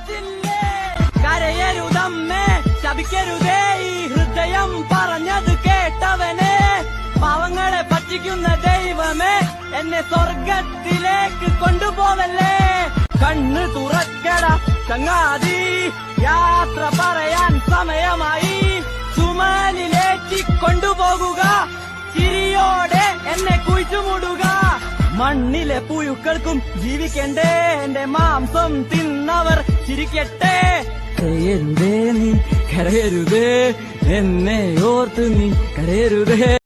കരച്ചില്ലേ കരയരുതമ്മേ ശപിക്കരുതേ ഹൃദയം പറഞ്ഞത് കേട്ടവനെ. പാവങ്ങളെ പറ്റിക്കുന്ന ദൈവമേ എന്നെ സ്വർഗത്തിലേക്ക് കൊണ്ടുപോവല്ലേ? കണ്ണ് തുറക്കട ചങ്ങാതി യാത്ര പറയാൻ സമയമായി. ചുമലിലേറ്റി ചിരിയോടെ എന്നെ കുഴിച്ചുമൂടുക. മണ്ണിലെ പുഴുക്കൾക്കും ജീവിക്കണ്ടേ എന്റെ മാംസം തിന്നവർ ചിരിക്കട്ടെ. കരയരുതേ നീ കരയരുതേ. എന്നെ ഓർത്ത് നീ കരയരുതേ.